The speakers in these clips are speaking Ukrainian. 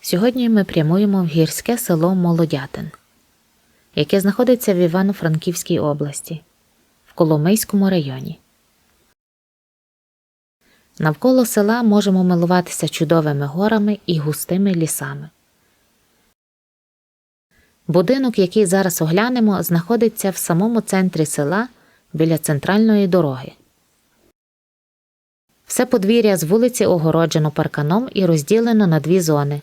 Сьогодні ми прямуємо в гірське село Молодятин, яке знаходиться в Івано-Франківській області, в Коломийському районі. Навколо села можемо милуватися чудовими горами і густими лісами. Будинок, який зараз оглянемо, знаходиться в самому центрі села біля центральної дороги. Все подвір'я з вулиці огороджено парканом і розділено на дві зони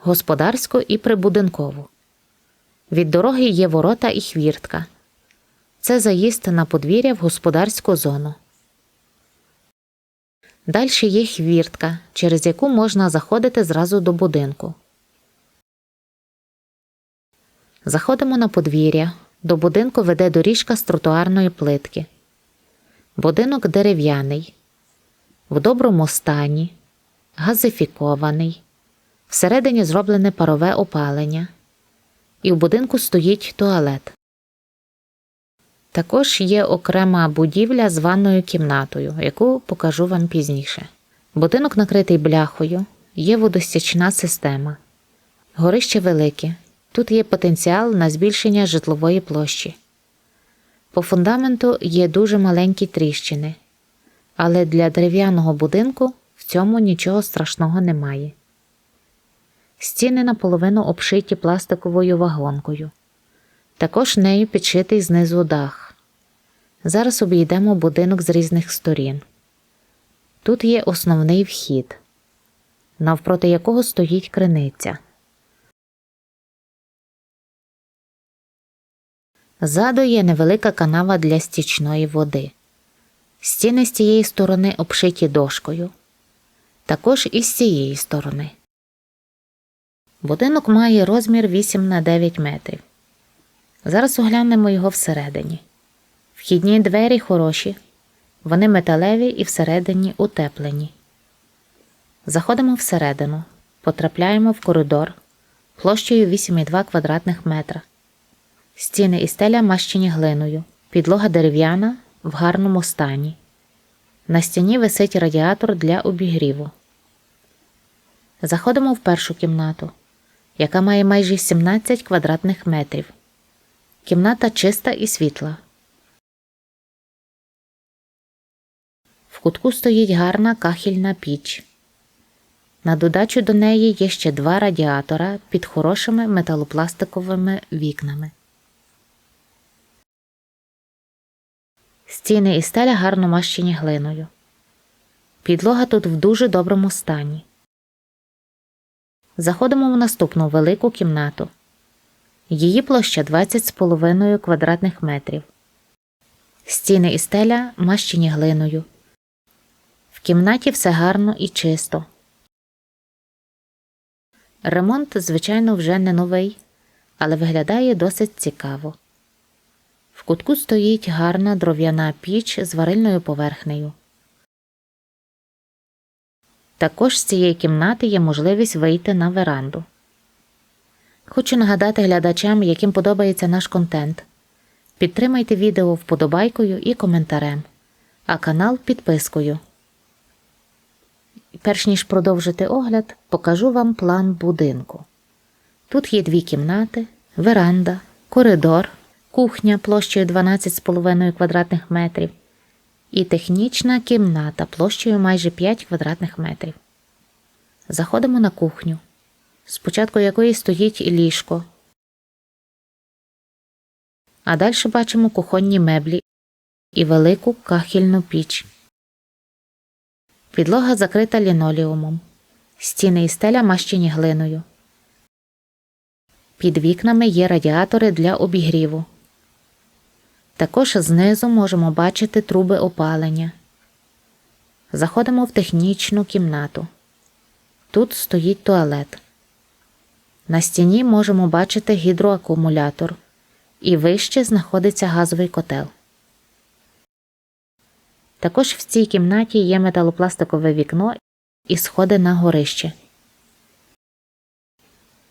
господарську і прибудинкову. Від дороги є ворота і хвіртка. Це заїзд на подвір'я в господарську зону. Далі є хвіртка, через яку можна заходити зразу до будинку. Заходимо на подвір'я. До будинку веде доріжка з тротуарної плитки. Будинок дерев'яний, в доброму стані, газифікований. Всередині зроблене парове опалення. І в будинку стоїть туалет. Також є окрема будівля з ванною кімнатою, яку покажу вам пізніше. Будинок накритий бляхою, є водостічна система. Горище велике. Тут є потенціал на збільшення житлової площі. По фундаменту є дуже маленькі тріщини, але для дерев'яного будинку в цьому нічого страшного немає. Стіни наполовину обшиті пластиковою вагонкою. Також нею підшитий знизу дах. Зараз обійдемо будинок з різних сторін. Тут є основний вхід, навпроти якого стоїть криниця. Ззаду є невелика канава для стічної води. Стіни з цієї сторони обшиті дошкою, також і з цієї сторони. Будинок має розмір 8 на 9 метрів. Зараз оглянемо його всередині. Вхідні двері хороші, вони металеві і всередині утеплені. Заходимо всередину, потрапляємо в коридор площею 8,2 квадратних метра. Стіни і стеля мащені глиною, підлога дерев'яна в гарному стані. На стіні висить радіатор для обігріву. Заходимо в першу кімнату, яка має майже 17 квадратних метрів. Кімната чиста і світла. В кутку стоїть гарна кахільна піч. На додачу до неї є ще два радіатора під хорошими металопластиковими вікнами. Стіни і стеля гарно мащені глиною. Підлога тут в дуже доброму стані. Заходимо в наступну велику кімнату. Її площа 20,5 квадратних метрів. Стіни і стеля мащені глиною. В кімнаті все гарно і чисто. Ремонт, звичайно, вже не новий, але виглядає досить цікаво. В кутку стоїть гарна дров'яна піч з варильною поверхнею. Також з цієї кімнати є можливість вийти на веранду. Хочу нагадати глядачам, яким подобається наш контент. Підтримайте відео вподобайкою і коментарем, а канал підпискою. Перш ніж продовжити огляд, покажу вам план будинку. Тут є дві кімнати, веранда, коридор, кухня площею 12,5 квадратних метрів і технічна кімната площею майже 5 квадратних метрів. Заходимо на кухню, спочатку якої стоїть ліжко. А далі бачимо кухонні меблі і велику кахільну піч. Підлога закрита лінолеумом. Стіни і стеля мащені глиною. Під вікнами є радіатори для обігріву. Також знизу можемо бачити труби опалення. Заходимо в технічну кімнату. Тут стоїть туалет. На стіні можемо бачити гідроакумулятор, і вище знаходиться газовий котел. Також в цій кімнаті є металопластикове вікно і сходи на горище.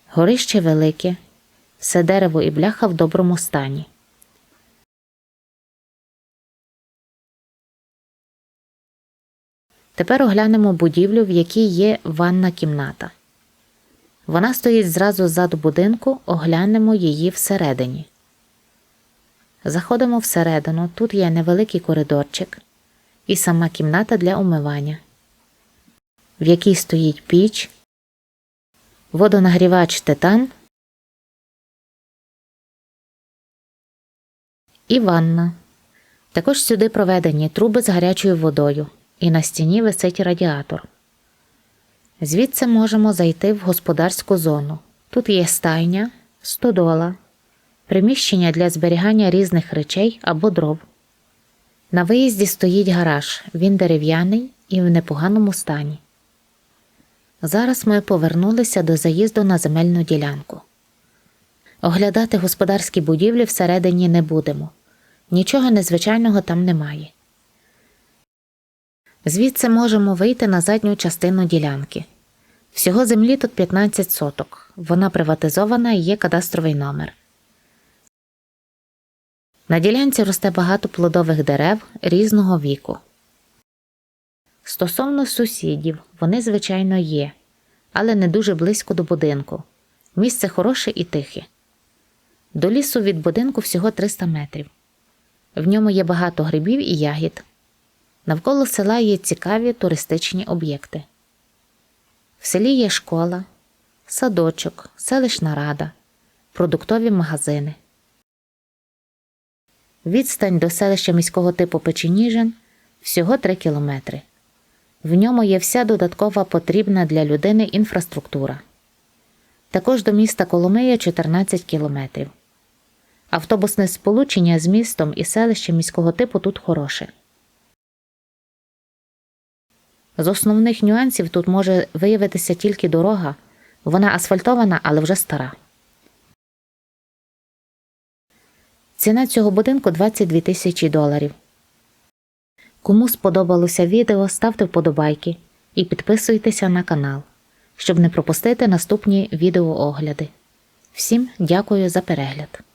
Горище велике, все дерево і бляха в доброму стані. Тепер оглянемо будівлю, в якій є ванна кімната. Вона стоїть зразу ззаду будинку, оглянемо її всередині. Заходимо всередину, тут є невеликий коридорчик і сама кімната для умивання, в якій стоїть піч, водонагрівач титан і ванна. Також сюди проведені труби з гарячою водою, і на стіні висить радіатор. Звідси можемо зайти в господарську зону. Тут є стайня, стодола, приміщення для зберігання різних речей або дров. На виїзді стоїть гараж, він дерев'яний і в непоганому стані. Зараз ми повернулися до заїзду на земельну ділянку. Оглядати господарські будівлі всередині не будемо. Нічого незвичайного там немає. Звідси можемо вийти на задню частину ділянки. Всього землі тут 15 соток. Вона приватизована і є кадастровий номер. На ділянці росте багато плодових дерев різного віку. Стосовно сусідів, вони, звичайно, є, але не дуже близько до будинку. Місце хороше і тихе. До лісу від будинку всього 300 метрів. В ньому є багато грибів і ягід. Навколо села є цікаві туристичні об'єкти. В селі є школа, садочок, селищна рада, продуктові магазини. Відстань до селища міського типу Печеніжин всього 3 кілометри. В ньому є вся додаткова потрібна для людини інфраструктура. Також до міста Коломия 14 кілометрів. Автобусне сполучення з містом і селищем міського типу тут хороше. З основних нюансів тут може виявитися тільки дорога. Вона асфальтована, але вже стара. Ціна цього будинку 22 тисячі доларів. Кому сподобалося відео, ставте вподобайки і підписуйтеся на канал, щоб не пропустити наступні відеоогляди. Всім дякую за перегляд!